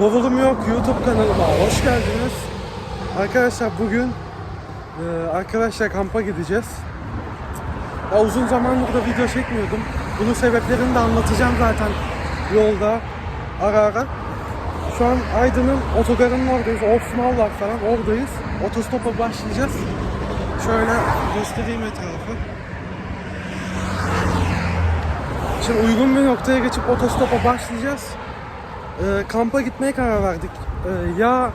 Bavulum Yok YouTube kanalıma hoş geldiniz. Arkadaşlar bugün e, arkadaşlar kampa gideceğiz. Ya uzun zamandır da video çekmiyordum. Bunun sebeplerini de anlatacağım zaten yolda ara ara. Şu an Aydın'ın otogarının oradayız. Osman var falan oradayız. Otostopa başlayacağız. Şöyle göstereyim etrafı. Şimdi uygun bir noktaya geçip otostopa başlayacağız. Ee, kampa gitmeye karar verdik. Ee, ya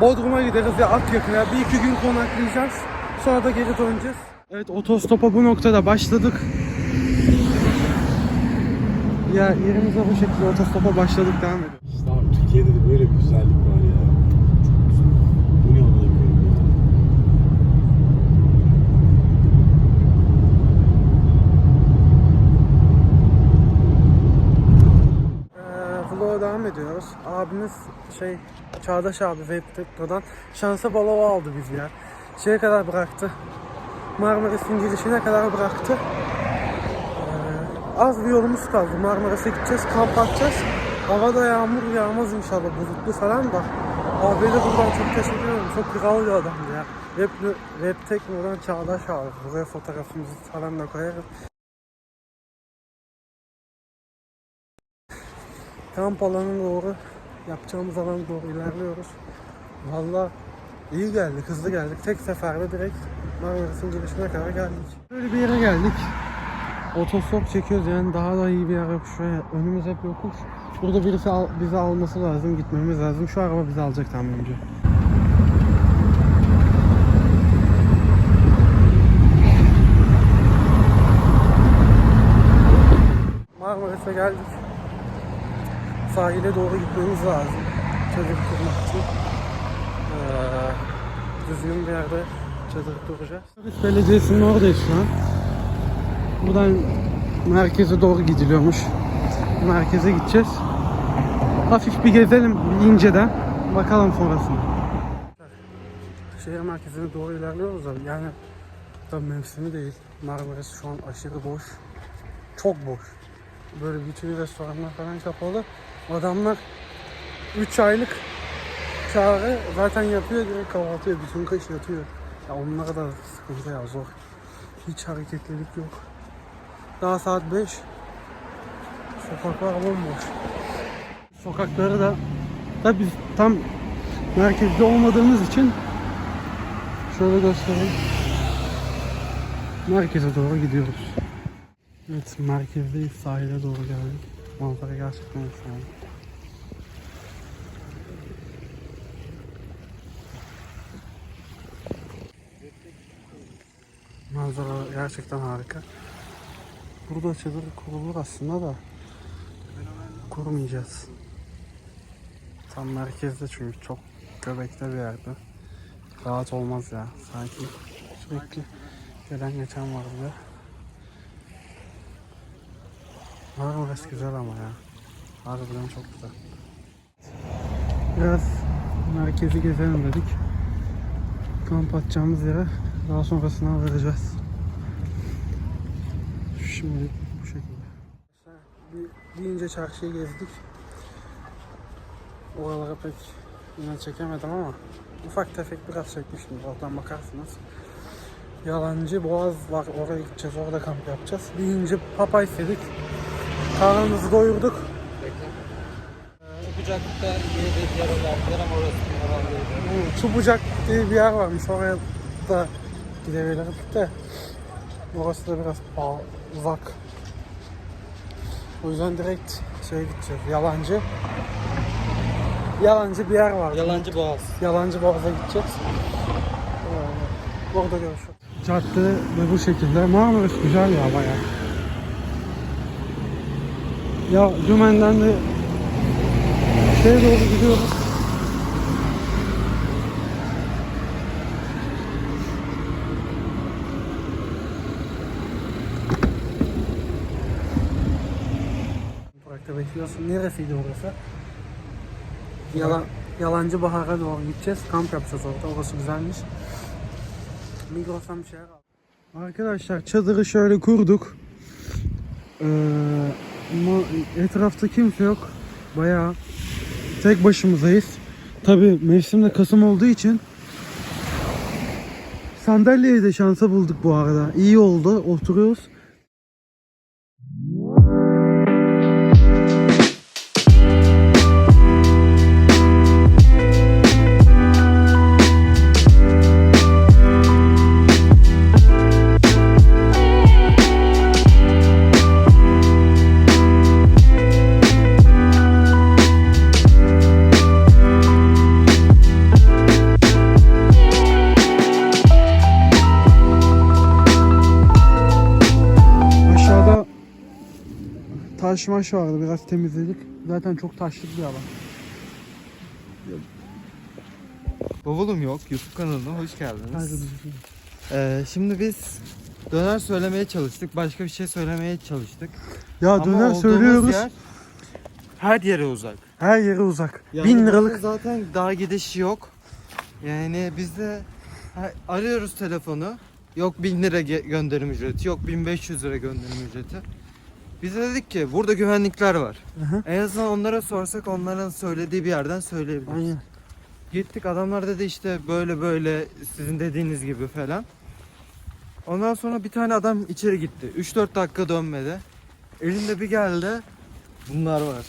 Bodrum'a gideriz ya Akyaka'ya. Bir iki gün konaklayacağız. Sonra da geri döneceğiz. Evet otostopa bu noktada başladık. Ya yerimize bu şekilde otostopa başladık devam ediyoruz. İşte abi Türkiye'de de böyle bir güzellik var ya. Çok güzel. Bu ne amına koyayım ya. Ee, vloga devam ediyoruz. Abimiz şey Çağdaş abi Web Tekno'dan şansa balava aldı bizi ya. Şeye kadar bıraktı. Marmaris'in girişine kadar bıraktı. Ee, az bir yolumuz kaldı. Marmaris'e gideceğiz, kamp atacağız. Havada yağmur yağmaz inşallah bulutlu falan da. Abi de buradan çok teşekkür ederim. Çok kral bir adamdı ya. Web, Web Tekno'dan Çağdaş abi. Buraya fotoğrafımızı falan da koyarız. kamp alanına doğru yapacağımız alana doğru ilerliyoruz. Valla iyi geldik, hızlı geldik. Tek seferde direkt Marmaris'in girişine kadar geldik. Böyle bir yere geldik. Otostop çekiyoruz yani daha da iyi bir yer yok. Şuraya önümüz hep yokuş. Burada birisi al- bizi alması lazım, gitmemiz lazım. Şu araba bizi alacak tahminimce. Marmaris'e geldik sahile doğru gitmemiz lazım. Çadır kurmak için. Ee, düzgün bir yerde çadır kuracağız. Marmaris Belediyesi'nin oradayız şu an. Buradan merkeze doğru gidiliyormuş. Merkeze gideceğiz. Hafif bir gezelim inceden. Bakalım sonrasına. Şehir merkezine doğru ilerliyoruz da yani tabii mevsimi değil. Marmaris şu an aşırı boş. Çok boş böyle bütün restoranlar falan kapalı. Adamlar 3 aylık çağrı zaten yapıyor direkt kahvaltı yapıyor. Bütün kış yatıyor. Ya onlara da sıkıntı ya zor. Hiç hareketlilik yok. Daha saat 5. Sokaklar bomboş. Sokakları da da biz tam merkezde olmadığımız için şöyle göstereyim. Merkeze doğru gidiyoruz. Evet merkezdeyiz sahile doğru geldik. Manzara gerçekten efsane. Manzara gerçekten harika. Burada çadır kurulur aslında da kurmayacağız. Tam merkezde çünkü çok göbekte bir yerde. Rahat olmaz ya sanki sürekli gelen geçen var bir de. Marmaris güzel ama ya. Harbiden çok güzel. Biraz merkezi gezelim dedik. Kamp atacağımız yere daha sonrasına vereceğiz. Şimdi bu şekilde. Bir, deyince çarşıyı gezdik. Oralara pek yine çekemedim ama ufak tefek biraz çekmiştim. Oradan bakarsınız. Yalancı Boğaz var. Oraya gideceğiz. Orada kamp yapacağız. Deyince papa istedik. Karnımızı doyurduk. Kucaklıkta yeni bir yer verdiler ama orası herhalde. Hmm, Su bucak diye bir yer varmış. Oraya da gidebilirdik de. Orası da biraz pahalı, uzak. O yüzden direkt şeye gideceğiz. Yalancı. Yalancı bir yer var. Yalancı Boğaz. Yalancı Boğaz'a gideceğiz. Ee, Orada görüşürüz. Cadde de bu şekilde. Marmaris güzel ya bayağı. Ya Dümen'den de şeye doğru gidiyoruz. Bekliyorsun. Neresiydi orası? Yalan, Yalancı Bahar'a doğru gideceğiz. Kamp yapacağız orada. Orası güzelmiş. Migros'tan bir şeyler aldım. Arkadaşlar çadırı şöyle kurduk. Ee, etrafta kimse yok. Bayağı tek başımızdayız. Tabi mevsim de Kasım olduğu için sandalyeyi de şansa bulduk bu arada. İyi oldu. Oturuyoruz. Taş maş vardı. Biraz temizledik. Zaten çok taşlık bir alan. Bavulum yok. YouTube kanalına hoş geldiniz. Ee, şimdi biz döner söylemeye çalıştık. Başka bir şey söylemeye çalıştık. Ya Ama döner olduğumuz söylüyoruz. yer her yere uzak. Her yere uzak. Yani Bin liralık. zaten daha gidişi yok. Yani biz de arıyoruz telefonu. Yok 1000 lira gönderim ücreti, yok 1500 lira gönderim ücreti. Biz de dedik ki burada güvenlikler var. Hı. En azından onlara sorsak onların söylediği bir yerden söyleyebiliriz. Aynen. Gittik adamlar dedi işte böyle böyle sizin dediğiniz gibi falan. Ondan sonra bir tane adam içeri gitti. 3-4 dakika dönmedi. Elinde bir geldi. Bunlar var.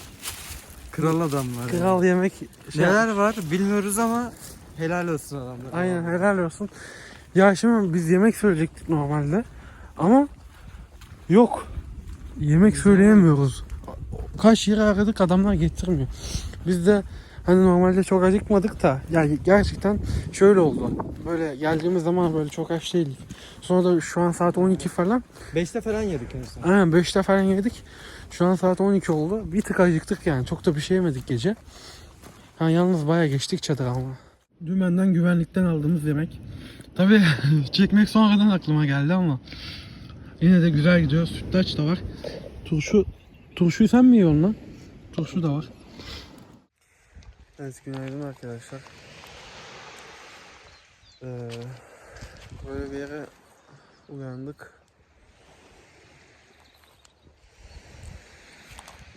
Kral adamlar. yani. Kral yemek şey Neler var bilmiyoruz ama helal olsun adamlar. Aynen helal olsun. Ya şimdi biz yemek söyleyecektik normalde. Ama yok. Yemek söyleyemiyoruz. Kaç yere aradık adamlar getirmiyor. Biz de hani normalde çok acıkmadık da yani gerçekten şöyle oldu. Böyle geldiğimiz zaman böyle çok aç değildik. Sonra da şu an saat 12 falan. 5'te falan yedik en son. Aynen 5'te falan yedik. Şu an saat 12 oldu. Bir tık acıktık yani. Çok da bir şey yemedik gece. Ha, yalnız bayağı geçtik çadır ama. Dümenden güvenlikten aldığımız yemek. Tabi çekmek sonradan aklıma geldi ama yine de güzel gidiyor. Sütlaç da var. Turşu turşuyu sen mi yiyorsun lan? Turşu da var. Evet günaydın arkadaşlar. Ee, böyle bir yere uyandık.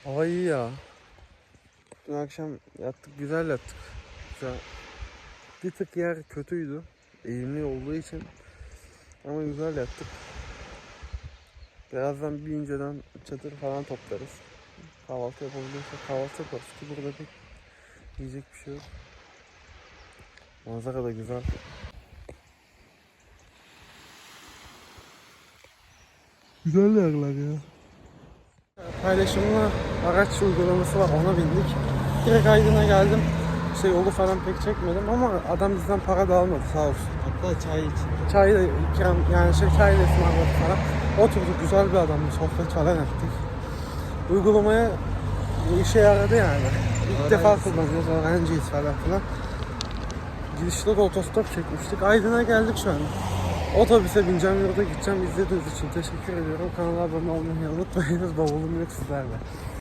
Hava iyi ya. Dün akşam yattık, güzel yattık. Güzel. Bir tık yer kötüydü. Eğimli olduğu için. Ama güzel yattık. Birazdan bir inceden çadır falan toplarız. Kahvaltı yapabiliyorsak kahvaltı yaparız ki burada pek yiyecek bir şey yok. Manzara da güzel. Güzel yerler ya. Paylaşımlı araç uygulaması var ona bindik. Direkt Aydın'a geldim. İşte yolu falan pek çekmedim ama adam bizden para da almadı sağ olsun. Hatta çay için. Çay da ikram yani şey çay da ısmarladı falan. Oturduk güzel bir adamla sohbet falan ettik. Uygulamaya bu işe yaradı yani. İlk defa Öğrencisin. kullanıyoruz öğrenciyiz falan filan. Gidişte de otostop çekmiştik. Aydın'a geldik şu an. Otobüse bineceğim, yurda gideceğim. İzlediğiniz için teşekkür ediyorum. Kanala abone olmayı unutmayınız. Bavulum yok sizlerle.